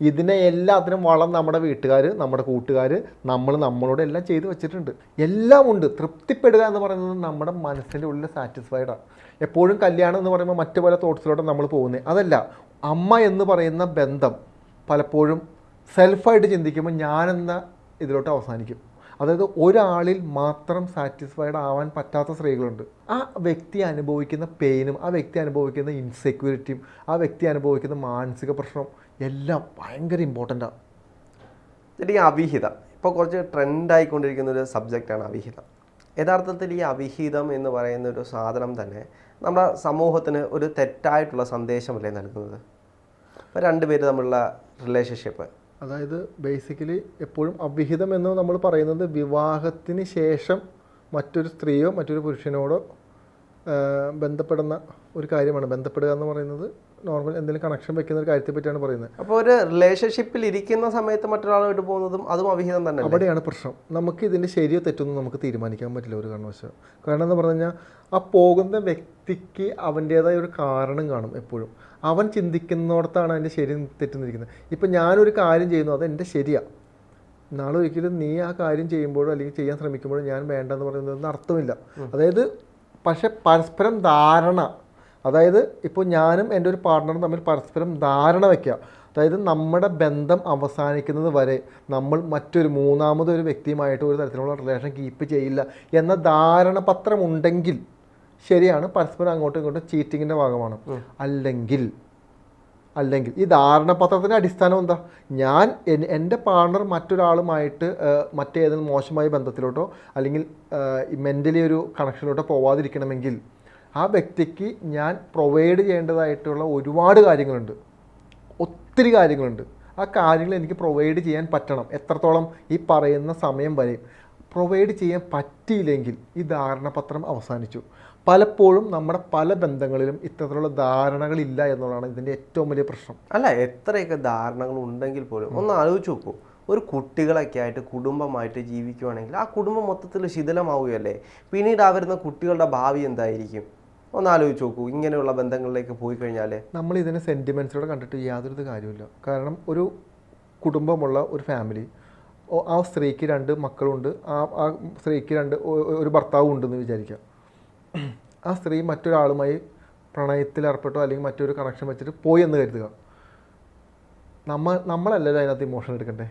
ഇതിനെ എല്ലാത്തിനും വളം നമ്മുടെ വീട്ടുകാർ നമ്മുടെ കൂട്ടുകാർ നമ്മൾ നമ്മളോട് എല്ലാം ചെയ്തു വെച്ചിട്ടുണ്ട്. എല്ലാം ഉണ്ട്. തൃപ്തിപ്പെടുക എന്ന് പറയുന്നത് നമ്മുടെ മനസ്സിന്റെ ഉള്ളിൽ സാറ്റിസ്ഫൈഡാണ് എപ്പോഴും കല്യാണം എന്ന് പറയുമ്പോൾ മറ്റു പല തോട്ട്സിലോട്ട് നമ്മൾ പോകുന്നത് അതല്ല അമ്മ എന്ന് പറയുന്ന ബന്ധം പലപ്പോഴും സെൽഫായിട്ട് ചിന്തിക്കുമ്പോൾ ഞാനെന്ന ഇതിലോട്ട് അവസാനിക്കും. അതായത് ഒരാളിൽ മാത്രം സാറ്റിസ്ഫൈഡ് ആവാൻ പറ്റാത്ത സ്ത്രീകളുണ്ട്. ആ വ്യക്തി അനുഭവിക്കുന്ന പെയിനും ആ വ്യക്തി അനുഭവിക്കുന്ന ഇൻസെക്യൂരിറ്റിയും ആ വ്യക്തി അനുഭവിക്കുന്ന മാനസിക പ്രശ്നം എല്ലാം ഭയങ്കര ഇമ്പോർട്ടന്റാണ് എന്നിട്ട് ഈ അവിഹിതം. ഇപ്പോൾ കുറച്ച് ട്രെൻഡായിക്കൊണ്ടിരിക്കുന്ന ഒരു സബ്ജക്റ്റാണ് അവിഹിതം. യഥാർത്ഥത്തിൽ ഈ അവിഹിതം എന്ന് പറയുന്ന ഒരു സാധനം തന്നെ നമ്മുടെ സമൂഹത്തിന് ഒരു തെറ്റായിട്ടുള്ള സന്ദേശമല്ലേ നൽകുന്നത്? ഇപ്പോൾ രണ്ടുപേര് തമ്മിലുള്ള റിലേഷൻഷിപ്പ് അതായത് ബേസിക്കലി എപ്പോഴും അവിഹിതം എന്ന് നമ്മൾ പറയുന്നത് വിവാഹത്തിന് ശേഷം മറ്റൊരു സ്ത്രീയോ മറ്റൊരു പുരുഷനോടോ ബന്ധപ്പെടുന്ന ഒരു കാര്യമാണ്. ബന്ധപ്പെടുക എന്ന് പറയുന്നത് നോർമൽ എന്തെങ്കിലും കണക്ഷൻ വെക്കുന്ന ഒരു കാര്യത്തെ പറ്റിയാണ് പറയുന്നത്. അപ്പോൾ ഒരു റിലേഷൻഷിപ്പിൽ ഇരിക്കുന്ന സമയത്ത് മറ്റൊരാളായിട്ട് പോകുന്നതും അതും അവിഹിതം തന്നെ അവിടെയാണ് പ്രശ്നം. നമുക്ക് ഇതിന്റെ ശരിയോ തെറ്റൊന്നും നമുക്ക് തീരുമാനിക്കാൻ പറ്റില്ല ഒരു കാരണവശാലും. കാരണം എന്ന് പറഞ്ഞു കഴിഞ്ഞാൽ ആ പോകുന്ന വ്യക്തിക്ക് അവന്റേതായ ഒരു കാരണം കാണും എപ്പോഴും. അവൻ ചിന്തിക്കുന്നിടത്താണ് അതിന്റെ ശരി തെറ്റുന്നിരിക്കുന്നത് ഇപ്പം ഞാനൊരു കാര്യം ചെയ്യുന്നു അത് എന്റെ ശരിയാണ് നാളെ ഒരിക്കലും നീ ആ കാര്യം ചെയ്യുമ്പോഴോ അല്ലെങ്കിൽ ചെയ്യാൻ ശ്രമിക്കുമ്പോഴോ ഞാൻ വേണ്ടെന്ന് പറയുന്നതൊന്നും അർത്ഥമില്ല. അതായത് പക്ഷെ പരസ്പരം ധാരണ അതായത് ഇപ്പോൾ ഞാനും എന്റെ ഒരു പാർട്ട്ണറും തമ്മിൽ പരസ്പരം ധാരണ വയ്ക്കുക അതായത് നമ്മുടെ ബന്ധം അവസാനിക്കുന്നത് വരെ നമ്മൾ മറ്റൊരു മൂന്നാമതൊരു വ്യക്തിയുമായിട്ട് ഒരു തരത്തിലുള്ള റിലേഷൻ കീപ്പ് ചെയ്യില്ല എന്ന ധാരണ പത്രമുണ്ടെങ്കിൽ ശരിയാണ് പരസ്പരം അങ്ങോട്ടും ഇങ്ങോട്ടും ചീറ്റിങ്ങിന്റെ ഭാഗമാണ്. അല്ലെങ്കിൽ അല്ലെങ്കിൽ ഈ ധാരണപത്രത്തിന്റെ അടിസ്ഥാനം എന്താ? ഞാൻ എന്റെ പാർട്ണർ മറ്റൊരാളുമായിട്ട് മറ്റേതെങ്കിലും മോശമായ ബന്ധത്തിലോട്ടോ അല്ലെങ്കിൽ മെന്റലി ഒരു കണക്ഷനിലോട്ടോ പോവാതിരിക്കണമെങ്കിൽ ആ വ്യക്തിക്ക് ഞാൻ പ്രൊവൈഡ് ചെയ്യേണ്ടതായിട്ടുള്ള ഒരുപാട് കാര്യങ്ങളുണ്ട്. ഒത്തിരി കാര്യങ്ങളുണ്ട്. ആ കാര്യങ്ങൾ എനിക്ക് പ്രൊവൈഡ് ചെയ്യാൻ പറ്റണം. എത്രത്തോളം ഈ പറയുന്ന സമയം വരെയും പ്രൊവൈഡ് ചെയ്യാൻ പറ്റിയില്ലെങ്കിൽ ഈ ധാരണപത്രം അവസാനിച്ചു. പലപ്പോഴും നമ്മുടെ പല ബന്ധങ്ങളിലും ഇത്തരത്തിലുള്ള ധാരണകളില്ല എന്നുള്ളതാണ് ഇതിന്റെ ഏറ്റവും വലിയ പ്രശ്നം. അല്ല എത്രയൊക്കെ ധാരണകൾ ഉണ്ടെങ്കിൽ പോലും ഒന്ന് ആലോചിച്ച് നോക്കൂ. ഒരു കുട്ടികളൊക്കെ ആയിട്ട് കുടുംബമായിട്ട് ജീവിക്കുവാണെങ്കിൽ ആ കുടുംബം മൊത്തത്തിൽ ശിഥിലമാവുകയല്ലേ? പിന്നീട് ആ വരുന്ന കുട്ടികളുടെ ഭാവി എന്തായിരിക്കും? ഒന്ന് ആലോചിച്ച് നോക്കൂ ഇങ്ങനെയുള്ള ബന്ധങ്ങളിലേക്ക് പോയി കഴിഞ്ഞാൽ നമ്മൾ ഇതിനെ സെന്റിമെൻസിലൂടെ കണ്ടിട്ട് യാതൊരു കാര്യമില്ല കാരണം ഒരു കുടുംബമുള്ള ഒരു ഫാമിലി ആ സ്ത്രീക്ക് രണ്ട് മക്കളുണ്ട് ആ ആ സ്ത്രീക്ക് രണ്ട് ഒരു ഭർത്താവും ഉണ്ടെന്ന് വിചാരിക്കുക. ആ സ്ത്രീ മറ്റൊരാളുമായി പ്രണയത്തിൽ ഏർപ്പെട്ടോ അല്ലെങ്കിൽ മറ്റൊരു കണക്ഷൻ വെച്ചിട്ട് പോയി എന്ന് കരുതുക. നമ്മൾ നമ്മളല്ലല്ലോ അതിനകത്ത് ഇമോഷൻ എടുക്കണ്ടേ?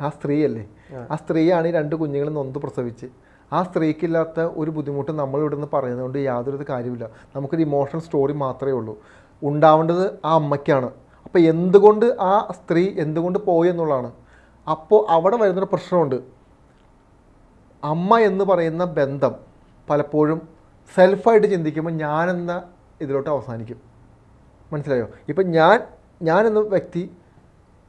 ആ സ്ത്രീയല്ലേ. ആ. സ്ത്രീയാണ് ഈ രണ്ട് കുഞ്ഞുങ്ങളെ നൊന്ത് പ്രസവിച്ച്. ആ സ്ത്രീക്കില്ലാത്ത ഒരു ബുദ്ധിമുട്ട് നമ്മൾ ഇവിടെ നിന്ന് പറയുന്നതുകൊണ്ട് യാതൊരു കാര്യമില്ല നമുക്കൊരു ഇമോഷണൽ സ്റ്റോറി മാത്രമേ ഉള്ളൂ. ഉണ്ടാവേണ്ടത് ആ അമ്മയ്ക്കാണ്. അപ്പോൾ എന്തുകൊണ്ട് ആ സ്ത്രീ എന്തുകൊണ്ട് പോയി എന്നുള്ളതാണ്. അപ്പോൾ അവിടെ വരുന്നൊരു പ്രശ്നമുണ്ട്. അമ്മ എന്ന് പറയുന്ന ബന്ധം പലപ്പോഴും സെൽഫായിട്ട് ചിന്തിക്കുമ്പോൾ ഞാനെന്ന ഇതിലോട്ട് അവസാനിക്കും. മനസ്സിലായോ? ഇപ്പം ഞാൻ ഞാനെന്ന എന്ന വ്യക്തി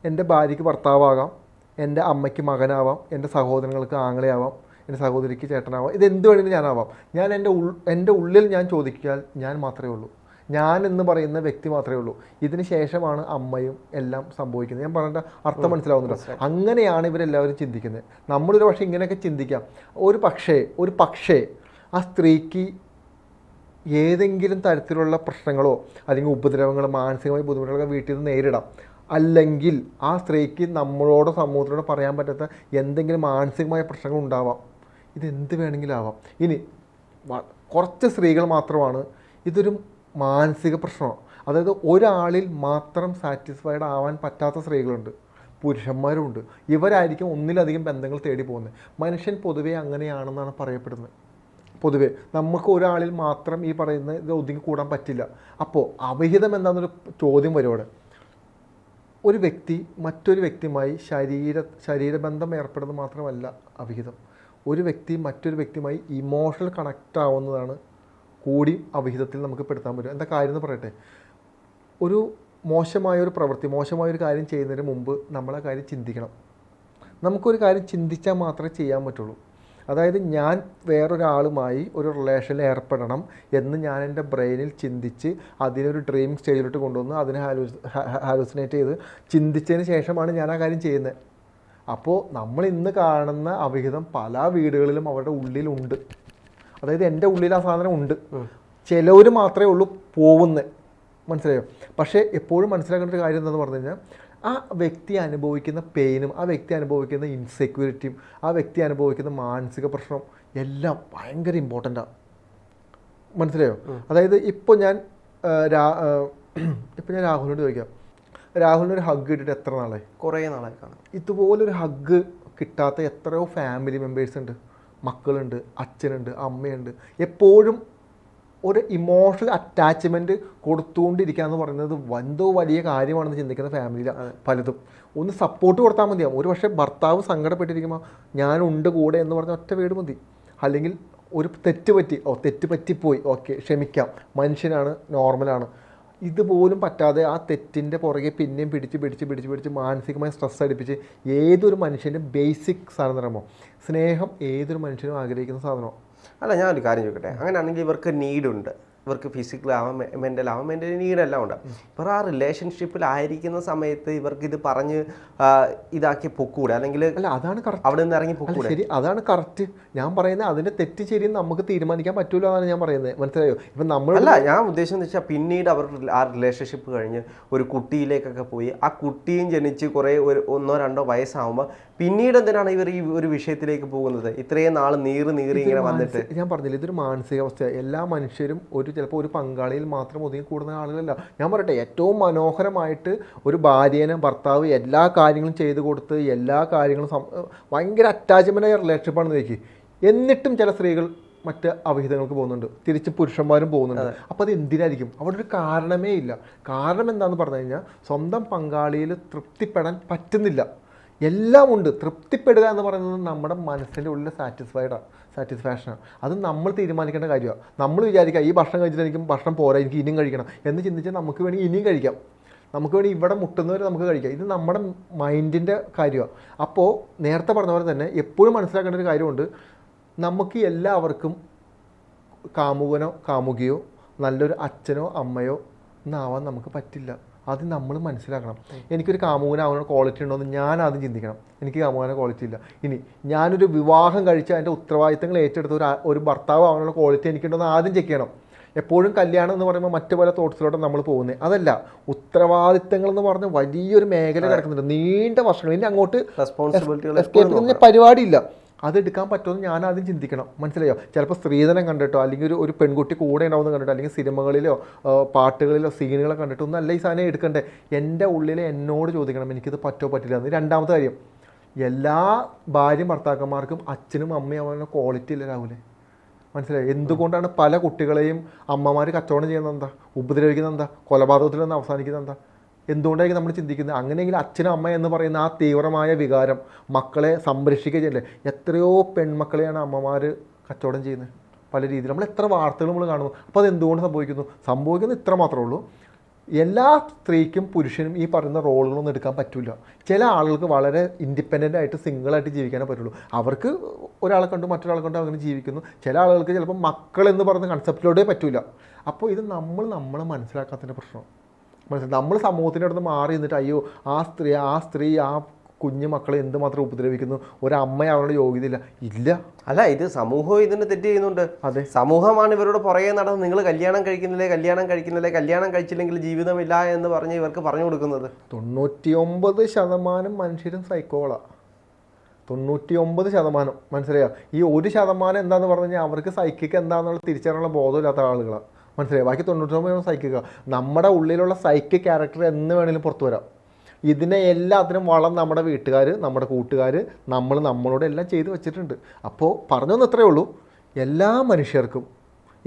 എന്റെ ഭാര്യയ്ക്ക് ഭർത്താവാകാം എന്റെ അമ്മയ്ക്ക് മകനാവാം എന്റെ സഹോദരങ്ങൾക്ക് ആങ്ങളെയാവാം എന്റെ സഹോദരിക്ക് ചേട്ടനാവാം ഇത് എന്ത് വേണമെങ്കിലും ഞാനാവാം. ഞാൻ എന്റെ ഉൾ എന്റെ ഉള്ളിൽ ഞാൻ ചോദിക്കാൻ ഞാൻ മാത്രമേ ഉള്ളൂ. ഞാൻ എന്ന് പറയുന്ന വ്യക്തി മാത്രമേ ഉള്ളൂ. ഇതിന് ശേഷമാണ് അമ്മയും എല്ലാം സംഭവിക്കുന്നത്. ഞാൻ പറഞ്ഞ അർത്ഥം മനസ്സിലാവുന്നുണ്ട്? അങ്ങനെയാണ് ഇവരെല്ലാവരും ചിന്തിക്കുന്നത്. നമ്മളൊരു പക്ഷേ ഇങ്ങനെയൊക്കെ ചിന്തിക്കാം. ഒരു പക്ഷേ ഒരു പക്ഷേ ആ സ്ത്രീക്ക് ഏതെങ്കിലും തരത്തിലുള്ള പ്രശ്നങ്ങളോ അല്ലെങ്കിൽ ഉപദ്രവങ്ങളോ മാനസികമായ ബുദ്ധിമുട്ടുകളൊക്കെ വീട്ടിൽ നിന്ന് നേരിടാം. അല്ലെങ്കിൽ ആ സ്ത്രീക്ക് നമ്മളോടോ സമൂഹത്തിനോടോ പറയാൻ പറ്റാത്ത എന്തെങ്കിലും മാനസികമായ പ്രശ്നങ്ങൾ ഉണ്ടാവാം. ഇതെന്ത് വേണമെങ്കിലും ആവാം. ഇനി കുറച്ച് സ്ത്രീകൾ മാത്രമാണ് ഇതൊരു മാനസിക പ്രശ്നമാണ്. അതായത് ഒരാളിൽ മാത്രം സാറ്റിസ്ഫൈഡ് ആവാൻ പറ്റാത്ത സ്ത്രീകളുണ്ട്. പുരുഷന്മാരുണ്ട് ഇവരായിരിക്കും ഒന്നിലധികം ബന്ധങ്ങൾ തേടി പോകുന്നത്. മനുഷ്യൻ പൊതുവേ അങ്ങനെയാണെന്നാണ് പറയപ്പെടുന്നത്. പൊതുവേ നമുക്ക് ഒരാളിൽ മാത്രം ഈ പറയുന്ന ഇത് ഒതുങ്ങി കൂടാൻ പറ്റില്ല. അപ്പോൾ അവിഹിതം എന്താണെന്നൊരു ചോദ്യം വരുവാണ്. ഒരു വ്യക്തി മറ്റൊരു വ്യക്തിയുമായി ശരീര ശരീരബന്ധം ഏർപ്പെടുന്നത് മാത്രമല്ല അവിഹിതം. ഒരു വ്യക്തി മറ്റൊരു വ്യക്തിയുമായി ഇമോഷണൽ കണക്റ്റ് ആവുന്നതാണ് കൂടി അവിഹിതത്തിൽ നമുക്ക് പെടുത്താൻ പറ്റും എന്താ കാര്യം എന്ന് പറയട്ടെ? ഒരു മോശമായ ഒരു പ്രവൃത്തി മോശമായ ഒരു കാര്യം ചെയ്യുന്നതിന് മുമ്പ് നമ്മൾ ആ കാര്യം ചിന്തിക്കണം. നമുക്കൊരു കാര്യം ചിന്തിച്ചാൽ മാത്രമേ ചെയ്യാൻ പറ്റുള്ളൂ. അതായത് ഞാൻ വേറൊരാളുമായി ഒരു റിലേഷനിൽ ഏർപ്പെടണം എന്ന് ഞാൻ എന്റെ ബ്രെയിനിൽ ചിന്തിച്ച് അതിനൊരു ഡ്രീമിങ് സ്റ്റേജിലോട്ട് കൊണ്ടുവന്ന് അതിനെ ഹാലൂസ് ഹാലൂസിനേറ്റ് ചെയ്ത് ചിന്തിച്ചതിന് ശേഷമാണ് ഞാൻ ആ കാര്യം ചെയ്യുന്നത് അപ്പോൾ നമ്മൾ ഇന്ന് കാണുന്ന അവിഹിതം പല വീടുകളിലും അവരുടെ ഉള്ളിലുണ്ട്. അതായത് എന്റെ ഉള്ളിൽ ആ സാധനം ഉണ്ട്. ചിലവർ മാത്രമേ ഉള്ളൂ പോകുന്നത് മനസ്സിലായോ? പക്ഷേ എപ്പോഴും മനസ്സിലാക്കേണ്ട ഒരു കാര്യം എന്താണെന്ന് പറഞ്ഞു കഴിഞ്ഞാൽ ആ വ്യക്തി അനുഭവിക്കുന്ന പെയിനും ആ വ്യക്തി അനുഭവിക്കുന്ന ഇൻസെക്യൂരിറ്റിയും ആ വ്യക്തി അനുഭവിക്കുന്ന മാനസിക പ്രശ്നം എല്ലാം ഭയങ്കര ഇമ്പോർട്ടന്റാണ് മനസ്സിലായോ? അതായത് ഇപ്പോൾ ഞാൻ രാ ഇപ്പോൾ ഞാൻ രാഹുലിനോട് ചോദിക്കാം. രാഹുലിനൊരു ഹഗ് കിട്ടിയിട്ട് എത്ര നാളായി? കുറേ നാളായി കാണാം. ഇതുപോലൊരു ഹഗ് കിട്ടാത്ത എത്രയോ ഫാമിലി മെമ്പേഴ്സ് ഉണ്ട്. മക്കളുണ്ട് അച്ഛനുണ്ട് അമ്മയുണ്ട്. എപ്പോഴും ഒരു ഇമോഷണൽ അറ്റാച്ച്മെന്റ് കൊടുത്തുകൊണ്ടിരിക്കുക എന്ന് പറയുന്നത് വന്തോ വലിയ കാര്യമാണെന്ന് ചിന്തിക്കുന്ന ഫാമിലിയിലാണ് പലതും. ഒന്ന് സപ്പോർട്ട് കൊടുത്താൽ മതിയാവും. ഒരു പക്ഷേ ഭർത്താവ് സങ്കടപ്പെട്ടിരിക്കുമ്പോൾ ഞാനുണ്ട് കൂടെ എന്ന് പറഞ്ഞ ഒറ്റ വീട് മതി. അല്ലെങ്കിൽ ഒരു തെറ്റ് പറ്റി ഓ തെറ്റ് പറ്റിപ്പോയി. ഓക്കെ ക്ഷമിക്കാം. മനുഷ്യനാണ് നോർമലാണ് ഇതുപോലും പറ്റാതെ ആ തെറ്റിന്റെ പുറകെ പിന്നെയും പിടിച്ച് പിടിച്ച് പിടിച്ച് പിടിച്ച് മാനസികമായി സ്ട്രെസ് അടിപ്പിച്ച് ഏതൊരു മനുഷ്യന്റെ ബേസിക് സാധനം തരമോ സ്നേഹം ഏതൊരു മനുഷ്യനും ആഗ്രഹിക്കുന്ന സാധനമോ അല്ല ഞാനൊരു കാര്യം ചോദിക്കട്ടെ? അങ്ങനെയാണെങ്കിൽ ഇവർക്ക് നീഡുണ്ട് ഇവർക്ക് ഫിസിക്കലാവാം മെന്റലാവാം മെന്റൽ നീഡെല്ലാം ഉണ്ട്. ഇവർ ആ റിലേഷൻഷിപ്പിലായിരിക്കുന്ന സമയത്ത് ഇവർക്ക് ഇത് പറഞ്ഞ് ഇതാക്കി പൊക്കൂടെ? അല്ലെങ്കിൽ അല്ല അതാണ് കറക്റ്റ് അവിടെ നിന്ന് ഇറങ്ങി പൊക്കൂടെ? ശരി അതാണ് കറക്റ്റ് ഞാൻ പറയുന്നത് അതിന്റെ തെറ്റ് ശരി നമുക്ക് തീരുമാനിക്കാൻ പറ്റൂല എന്നാണ് ഞാൻ പറയുന്നത്. മനസ്സിലായോ? ഇപ്പം നമ്മൾ അല്ല ഞാൻ ഉദ്ദേശം എന്ന് വെച്ചാൽ പിന്നീട് അവർ ആ റിലേഷൻഷിപ്പ് കഴിഞ്ഞ് ഒരു കുട്ടിയിലേക്കൊക്കെ പോയി ആ കുട്ടിയും ജനിച്ച് കുറേ ഒരു ഒന്നോ രണ്ടോ വയസ്സാകുമ്പോൾ പിന്നീട് എന്തിനാണ് ഇവർ ഈ ഒരു വിഷയത്തിലേക്ക് പോകുന്നത്? ഇത്രയും നാൾ നീറി നീറി ഇങ്ങനെ വന്നിട്ട്. ഞാൻ പറഞ്ഞില്ല ഇതൊരു മാനസികാവസ്ഥ. എല്ലാ മനുഷ്യരും ഒരു ചിലപ്പോൾ ഒരു പങ്കാളിയിൽ മാത്രം ഒതുങ്ങി കൂടുന്ന ആളുകളല്ല. ഞാൻ പറയട്ടെ ഏറ്റവും മനോഹരമായിട്ട് ഒരു ഭാര്യേനെ ഭർത്താവ് എല്ലാ കാര്യങ്ങളും ചെയ്തു കൊടുത്ത് എല്ലാ കാര്യങ്ങളും സം- ഭയങ്കര അറ്റാച്ച്മെന്റായ റിലേഷൻഷിപ്പാണെന്ന് നോക്കി എന്നിട്ടും ചില സ്ത്രീകൾ മറ്റ് അവിഹിതങ്ങൾക്ക് പോകുന്നുണ്ട്. തിരിച്ച് പുരുഷന്മാരും പോകുന്നുണ്ട്. അപ്പോൾ അത് എന്തിനായിരിക്കും? അവിടെ ഒരു കാരണമേ ഇല്ല. കാരണം എന്താണെന്ന് പറഞ്ഞു കഴിഞ്ഞാൽ സ്വന്തം പങ്കാളിയിൽ തൃപ്തിപ്പെടാൻ പറ്റുന്നില്ല. എല്ലാം ഉണ്ട്. തൃപ്തിപ്പെടുക എന്ന് പറയുന്നത് നമ്മുടെ മനസ്സിന്റെ ഉള്ളിൽ സാറ്റിസ്ഫൈഡാണ് സാറ്റിസ്ഫാക്ഷനാണ് അത് നമ്മൾ തീരുമാനിക്കേണ്ട കാര്യമാണ്. നമ്മൾ വിചാരിക്കുക ഈ ഭക്ഷണം കഴിച്ചിട്ട് എനിക്ക് ഭക്ഷണം പോരാ എനിക്ക് ഇനിയും കഴിക്കണം എന്ന് ചിന്തിച്ചാൽ നമുക്ക് വേണമെങ്കിൽ ഇനിയും കഴിക്കാം. നമുക്ക് വേണ്ടി ഇവിടെ മുട്ടുന്നവർ നമുക്ക് കഴിക്കാം. ഇത് നമ്മുടെ മൈൻഡിന്റെ കാര്യമാണ്. അപ്പോൾ നേരത്തെ പറഞ്ഞ പോലെ തന്നെ എപ്പോഴും മനസ്സിലാക്കേണ്ട ഒരു കാര്യമുണ്ട്. നമുക്ക് എല്ലാവർക്കും കാമുകനോ കാമുകിയോ നല്ലൊരു അച്ഛനോ അമ്മയോ എന്നാവാൻ നമുക്ക് പറ്റില്ല. അത് നമ്മൾ മനസ്സിലാക്കണം. എനിക്കൊരു കാമുകനാവാനുള്ള ക്വാളിറ്റി ഉണ്ടോ എന്ന് ഞാൻ ആദ്യം ചിന്തിക്കണം. എനിക്ക് കാമുകന ക്വാളിറ്റി ഇല്ല. ഇനി ഞാനൊരു വിവാഹം കഴിച്ച് അതിന്റെ ഉത്തരവാദിത്തങ്ങൾ ഏറ്റെടുത്ത ഒരു ഒരു ഭർത്താവ് ആവാനുള്ള ക്വാളിറ്റി എനിക്കുണ്ടോ എന്ന് ആദ്യം ചെക്ക് ചെയ്യണം. എപ്പോഴും കല്യാണം എന്ന് പറയുമ്പോൾ മറ്റു പല തോട്ട്സിലോട്ട് നമ്മൾ പോകുന്നത് അതല്ല ഉത്തരവാദിത്തങ്ങൾ എന്ന് പറഞ്ഞ വലിയൊരു മേഖല കിടക്കുന്നുണ്ട്. നീണ്ട വർഷങ്ങൾ. ഇനി അങ്ങോട്ട് റെസ്പോൺസിബിലിറ്റികൾ പരിപാടിയില്ല. അത് എടുക്കാൻ പറ്റുമെന്ന് ഞാൻ ആദ്യം ചിന്തിക്കണം. മനസ്സിലായോ? ചിലപ്പോൾ സ്ത്രീധനം കണ്ടിട്ടോ അല്ലെങ്കിൽ ഒരു ഒരു പെൺകുട്ടി കൂടെ ഉണ്ടാവുന്ന കണ്ടിട്ടോ അല്ലെങ്കിൽ സിനിമകളിലോ പാട്ടുകളിലോ സീനുകളോ കണ്ടിട്ടോ ഒന്നല്ല ഈ സാധനം എടുക്കണ്ടേ. എന്റെ ഉള്ളിൽ എന്നോട് ചോദിക്കണം എനിക്കിത് പറ്റോ പറ്റില്ല? എന്ന്. രണ്ടാമത്തെ കാര്യം എല്ലാ ഭാര്യയും ഭർത്താക്കന്മാർക്കും അച്ഛനും അമ്മയും അവരുടെ ക്വാളിറ്റി ഇല്ല രാവിലെ മനസ്സിലായി? എന്തുകൊണ്ടാണ് പല കുട്ടികളെയും അമ്മമാർ കച്ചവടം ചെയ്യുന്നത് എന്താ? ഉപദ്രവിക്കുന്നത് എന്താ? കൊലപാതകത്തിൽ നിന്ന് അവസാനിക്കുന്നത് എന്താ? എന്തുകൊണ്ടായിരിക്കും നമ്മൾ ചിന്തിക്കുന്നത്? അങ്ങനെയെങ്കിൽ അച്ഛനും അമ്മ എന്ന് പറയുന്ന ആ തീവ്രമായ വികാരം മക്കളെ സംരക്ഷിക്കുക ചെയ്യല്ലേ? എത്രയോ പെൺമക്കളെയാണ് അമ്മമാർ കച്ചവടം ചെയ്യുന്നത്. പല രീതിയിൽ. നമ്മൾ എത്ര വാർത്തകൾ നമ്മൾ കാണുന്നു. അപ്പോൾ അത് എന്തുകൊണ്ട് സംഭവിക്കുന്നു? സംഭവിക്കുന്നത് ഇത്ര മാത്രമേ ഉള്ളൂ. എല്ലാ സ്ത്രീക്കും പുരുഷനും ഈ പറയുന്ന റോളുകളൊന്നും എടുക്കാൻ പറ്റില്ല ചില ആളുകൾക്ക് വളരെ ഇൻഡിപെൻഡന്റ് ആയിട്ട് സിംഗിളായിട്ട് ജീവിക്കാനേ പറ്റുള്ളൂ. അവർക്ക് ഒരാളെ കണ്ടു മറ്റൊരാളെ കണ്ടു അങ്ങനെ ജീവിക്കുന്നു. ചില ആളുകൾക്ക് ചിലപ്പോൾ മക്കൾ എന്ന് പറയുന്ന കൺസെപ്റ്റിലൂടെ പറ്റില്ല അപ്പോൾ ഇത് നമ്മൾ നമ്മളെ മനസ്സിലാക്കാത്തതിന്റെ പ്രശ്നം. മനസ്സിലായി? നമ്മൾ സമൂഹത്തിന്റെ അടുത്ത് മാറി നിന്നിട്ട് അയ്യോ ആ സ്ത്രീ ആ സ്ത്രീ ആ കുഞ്ഞു മക്കളെ എന്തുമാത്രം ഉപദ്രവിക്കുന്നു? ഒരമ്മ അവരുടെ യോഗ്യതയില്ല. ഇല്ല. അല്ല ഇത് സമൂഹം ഇതിന് തെറ്റ് ചെയ്യുന്നുണ്ട്. അതെ. സമൂഹമാണ് ഇവരോട് പുറകെ നടന്ന് നിങ്ങൾ കല്യാണം കഴിക്കുന്നില്ലേ കല്യാണം കഴിക്കുന്നില്ലേ കല്യാണം കഴിച്ചില്ലെങ്കിൽ ജീവിതമില്ല എന്ന് പറഞ്ഞ് ഇവർക്ക് പറഞ്ഞു കൊടുക്കുന്നത്. തൊണ്ണൂറ്റിയൊമ്പത് ശതമാനം മനുഷ്യരും സൈക്കോളാണ് തൊണ്ണൂറ്റിയൊമ്പത് ശതമാനം. മനസ്സിലായോ? ഈ ഒരു ശതമാനം എന്താന്ന് പറഞ്ഞു കഴിഞ്ഞാൽ അവർക്ക് സൈക്കിക്ക് എന്താണെന്നുള്ള തിരിച്ചറിയാനുള്ള ബോധമില്ലാത്ത ആളുകളാണ് മനസ്സിലായോ? ബാക്കി തൊണ്ണൂറ്റൊമ്പത് സൈക്കിക നമ്മുടെ ഉള്ളിലുള്ള സൈക്കിക് ക്യാരക്ടർ എന്ന് വേണമെങ്കിലും പുറത്തു വരാം. ഇതിനെ എല്ലാത്തിനും വളം നമ്മുടെ വീട്ടുകാർ നമ്മുടെ കൂട്ടുകാർ നമ്മൾ നമ്മളോട് എല്ലാം ചെയ്തു വെച്ചിട്ടുണ്ട്. അപ്പോൾ പറഞ്ഞൊന്നും ഇത്രയേ ഉള്ളൂ. എല്ലാ മനുഷ്യർക്കും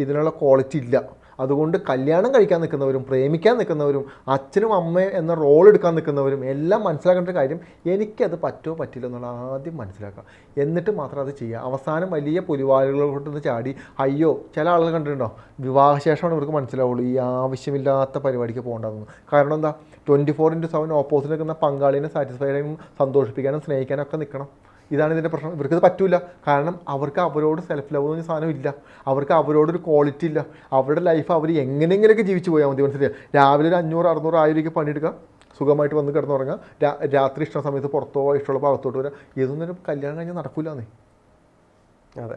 ഇതിനുള്ള ക്വാളിറ്റി ഇല്ല. അതുകൊണ്ട് കല്യാണം കഴിക്കാൻ നിൽക്കുന്നവരും പ്രേമിക്കാൻ നിൽക്കുന്നവരും അച്ഛനും അമ്മയും എന്ന റോൾ എടുക്കാൻ നിൽക്കുന്നവരും എല്ലാം മനസ്സിലാക്കേണ്ട കാര്യം എനിക്കത് പറ്റോ പറ്റില്ല എന്നുള്ള ആദ്യം മനസ്സിലാക്കുക. എന്നിട്ട് മാത്രം അത് ചെയ്യുക. അവസാനം വലിയ പുലിവാലുകളോട്ടൊന്ന് ചാടി അയ്യോ ചില ആളുകൾ കണ്ടിട്ടുണ്ടോ? വിവാഹശേഷമാണ് ഇവർക്ക് മനസ്സിലാവുള്ളൂ. ഈ ആവശ്യമില്ലാത്ത പരിപാടിക്ക് പോകേണ്ടതെന്ന്. കാരണം എന്താ? Twenty four into seven opposite നിൽക്കുന്ന പങ്കാളിനെ സാറ്റിസ്ഫൈ ചെയ്യാനും സന്തോഷിപ്പിക്കാനും സ്നേഹിക്കാനും ഒക്കെ നിൽക്കണം. ഇതാണ് ഇതിന്റെ പ്രശ്നം. ഇവർക്ക് ഇത് പറ്റില്ല കാരണം അവർക്ക് അവരോട് സെൽഫ് ലവ് എന്ന സാധനം ഇല്ല. അവർക്ക് അവരോടൊരു ക്വാളിറ്റി ഇല്ല. അവരുടെ ലൈഫ് അവർ എങ്ങനെയെങ്കിലൊക്കെ ജീവിച്ചു പോയാൽ മതി. മനസ്സിലായി? രാവിലെ ഒരു അഞ്ഞൂറ് അറുന്നൂറ് ആയിരം രൂപയ്ക്ക് പണിയെടുക്കുക സുഖമായിട്ട് വന്ന് കിടന്നുറങ്ങുക രാത്രി ഇഷ്ടം സമയത്ത് പുറത്തോ ഇഷ്ടമുള്ള ഭാഗത്തോട്ട് വരിക ഇതൊന്നും കല്യാണം കഴിഞ്ഞാൽ നടക്കൂലെന്നേ. അതെ.